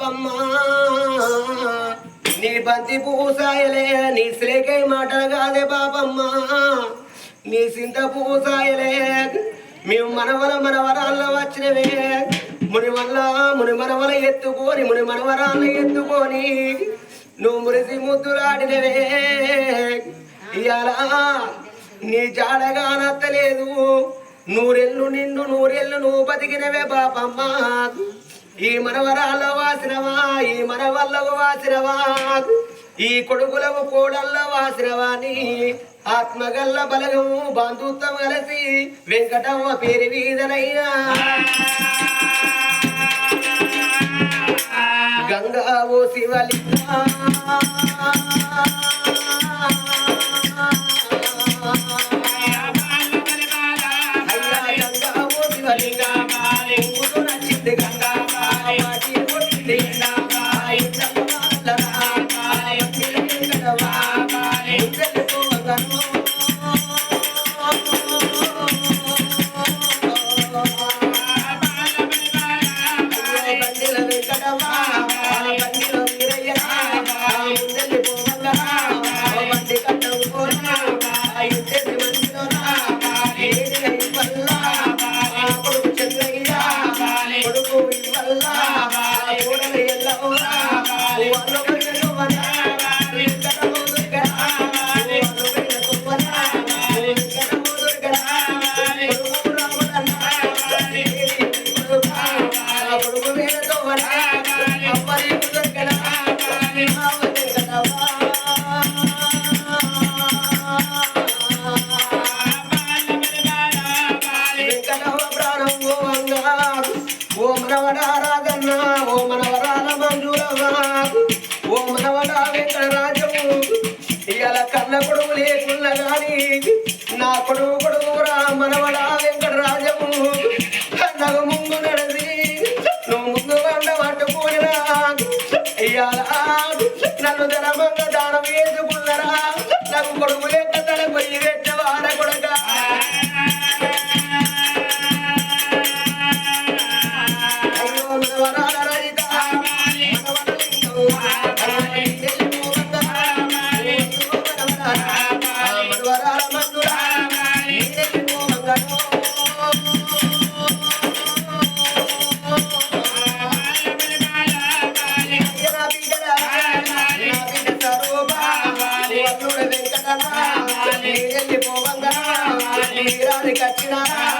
బాబమ్మా. నీ బంతి పూసాయలే నీ శ్రేకై మాటలు కాదే పాపమ్మా నీ సింత పూసాయలే మేము మనవల మనవరాల్లో వచ్చినవే. ముని వల్ల ముని మనవల ఎత్తుకొని ముని ఎత్తుకొని నువ్వు మురిసి ముద్దులాడినవే. ఇయాల నీ జాడగా నత్తలేదు. నూరెళ్ళు నిండు నూరెళ్ళు నువ్వు బతికినవే బాపమ్మ ఈ మనవరాల వాసినవా ఈ మనవల్లకు వాసినవా? ఈ కొడుకులకు కోడల్లో వాసినవాని ఆత్మగల్ల బలగము బంధుత్వం కలిసి వెంకటమ్మ పేరు వీధనైనా గంగా ఓ శివలింగా ఓ మనవడా రాజన్న ఓ మనవరాల మంజులవా ఓ మనవడా వెంకటరాజము ఇవాళ కన్న కొడుకు లేకున్నా కానీ నా కొడుకు కొడుకురా మనవడా వెంకటరాజము. నాకు ముందు నడిచి నువ్వు ముందు వండ పట్టుకునిరా. ఇవాళ నన్ను ధనమంగా దానం వేసుకున్నరా. నాకు కొడుకు లేక తన పొయ్యి పెట్టవాడ నీరాని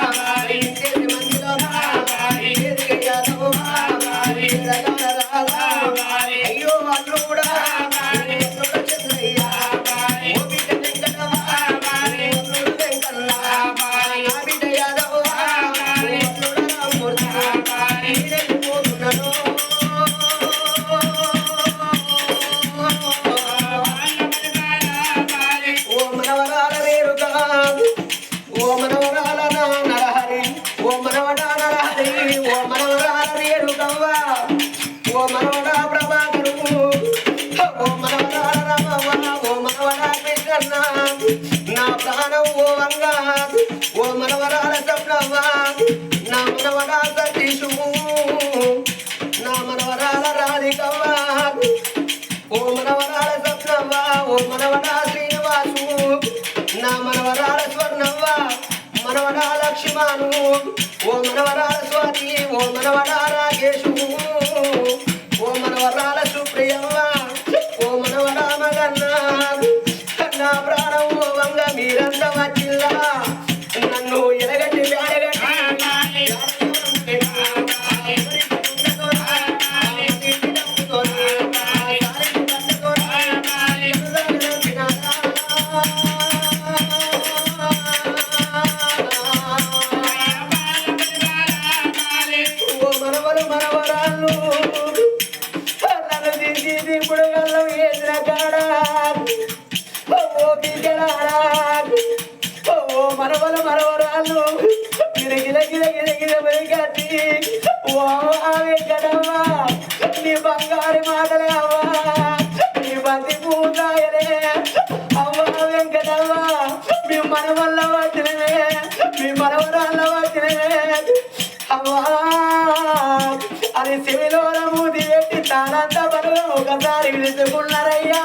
ఓ వంగ ఓ మనవరాల సప్నవ్వ నా మనవడా సతీషు నా మనవరాల రాధికవ్వ ఓ మనవరాల సప్నవ్వ ఓ మనవడా శ్రీనివాసు నా మనవరాల స్వర్ణవ్వ మనవడా లక్ష్మణు. ఓ మనవరాల స్వాతి ఓ రాగేశు ఓ మనవరాల గిరగిర గిర గిర గిర మెరుగట్టి ఓ ఆమె నీ బంగారు మాటలే అవ్వా. నీ బంతి పూతాయనే అవ్వా వెంకటవ్వ. మీ మనవల్ల వచ్చినవే మీ మనవరాళ్ళ వచ్చినవే అవ్వా అది శివిలో మూతి పెట్టి తానంత పనులు ఒకసారి విడుచుకున్నారయ్యా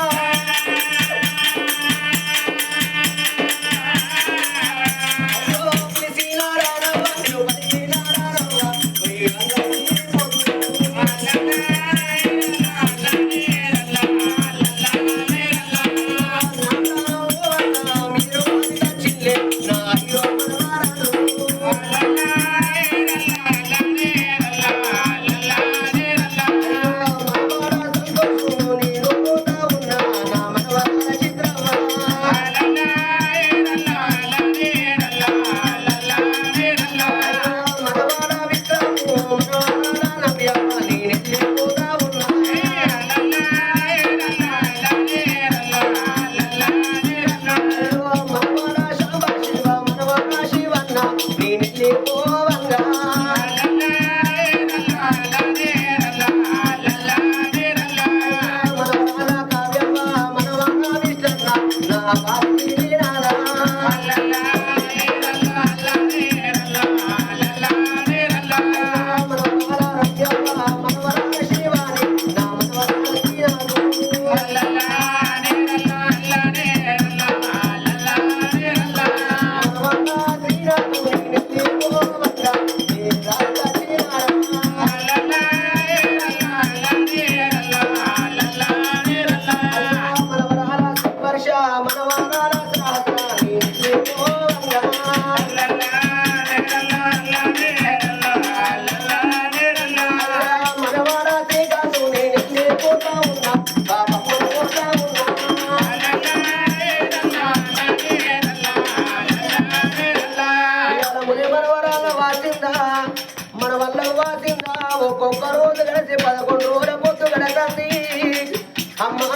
అమ్మా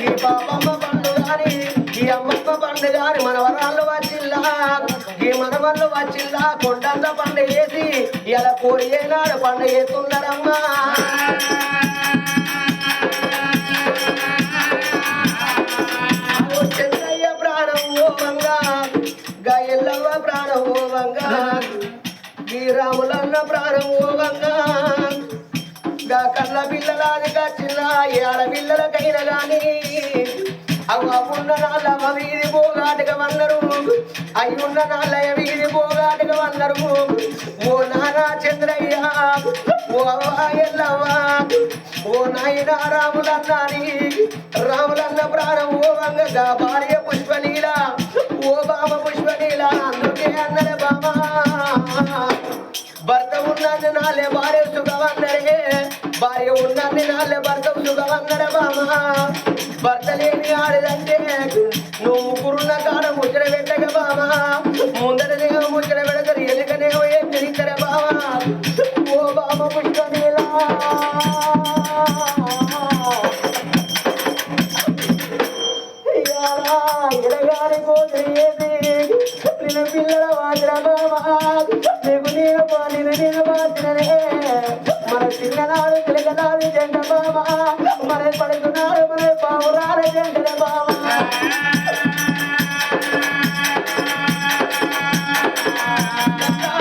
ఈ పాపమ్మ పండు గాని ఈ అమ్మమ్మ పండు గాని మన వరాలు వచ్చిల్లా ఈ మనవళ్ళు వచ్చిల్లా కొండంత పండు వేసి ఇలా కోరి ఏనాడు పండు వేస్తున్నారమ్మా ఓ ప్రాణం ఓ వంగా ప్రాణం ఓ వంగా ఈ రాములన్న ప్రాణం ఓ గా కళ్ళ పిల్లలాదిగా చిన్న ఏడ పిల్లలకైనా గాని. అవ్వ ఉన్న నాళ్ళ వీధి పోగాటగా వన్నరు ఉన్న నాళ్ళ వీధి పోగాటగా వందరు. ఓ నానా చంద్రయ్య ఓ అవ్వ ఓ నాయన రాములన్నాని రాములన్న ప్రాణం ఓ వంగ భార్య పుష్పలీల ఓ బాబ పుష్పలీల. అందుకే అన్నడే బామ. భర్త ఉన్నది నాలే భార్య సుఖవన్నరే భార్య ఉన్నది నాలే భర్త సుఖవన్నర మామ. భర్త లేని ఆడదంటే నువ్వు ముగ్గురున్న కాడ ముచ్చట పెట్టక బామ ముందర దేహం ముచ్చట పెడతారు ఎలుకనేమో ఏం తెలియతర బామ ఓ బామ పుష్పలీలా ఎడగారి ఎడగాని ఏది పాడిన పిల్లల వాజర బామా నీకు నేను పాడిన నేను మార్చిననే మన చిన్ననాడు తిరగనాడు జంట బామా మన పడుకున్నాడు మన పావురాల జంట బామా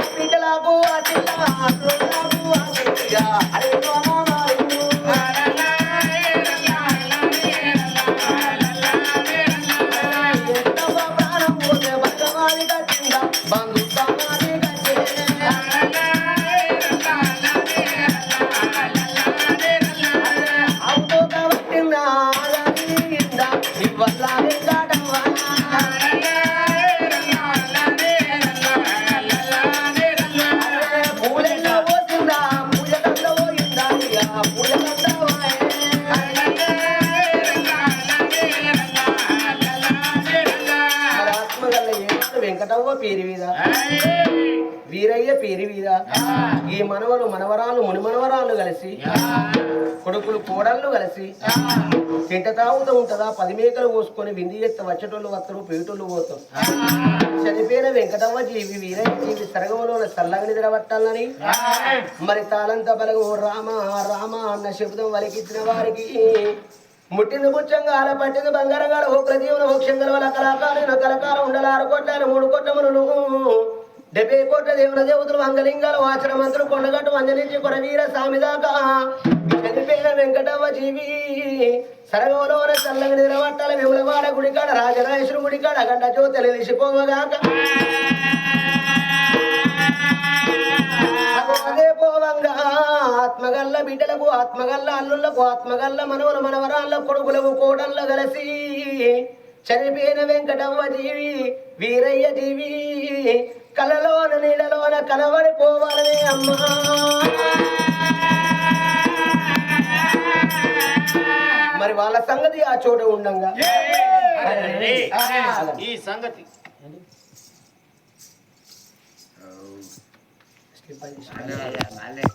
పిల్లలకు అతిలా వెంకటవ్వ పేరు మీద. వీరయ్య పేరు మీద. ఈ మనవలు మనవరాలు ముని మనవరాలు కలిసి కొడుకులు కోడళ్ళు కలిసి తింట తాగుతూ ఉంటుందా? పది మేకలు పోసుకొని వింది ఎత్త వచ్చేటోళ్ళు వస్తారు పేటోళ్ళు పోతారు. చనిపోయిన వెంకటవ్వ జీవి వీరయ్య జీవి సరగంలో చల్లగని నిద్రపట్టాలని మరి తాళంత బలగు రామ రామ అన్న శబ్దం వలికిచ్చిన వారికి ముట్టింది పుచ్చంగా అలా పట్టింది బంగారంగా ఓ ప్రదీవున ఓ వల్ల కళాకారు కళాకారం ఉండాలి. ఆరు మూడు కొట్టములు డెబ్బై కోట్ల దేవుల దేవతలు వంగలింగాల వాచన మంత్రులు కొండగట్టు వంజనించి కొరవీర స్వామి చనిపోయిన వెంకటమ్మ జీవి సరగవలోన చల్లగా నిలబట్టాల విమలవాడ గుడికాడ రాజరాజేశ్వరు గుడికాడ గడ్డ జ్యోతి తెలిసిపోవగాక ఆత్మగల్ల బిడ్డలకు ఆత్మగల్ల అల్లుళ్ళకు ఆత్మగల్ల మనవల మనవరాళ్ళ కొడుకులకు కోడళ్ళ కలిసి చనిపోయిన వెంకటవ్వ జీవి వీరయ్య జీవి కలలోన నీడలోన కనబడిపోవాలనే అమ్మా. మరి వాళ్ళ సంగతి ఆ చోట ఉండంగా. ఈ సంగతి. వాళ్ళే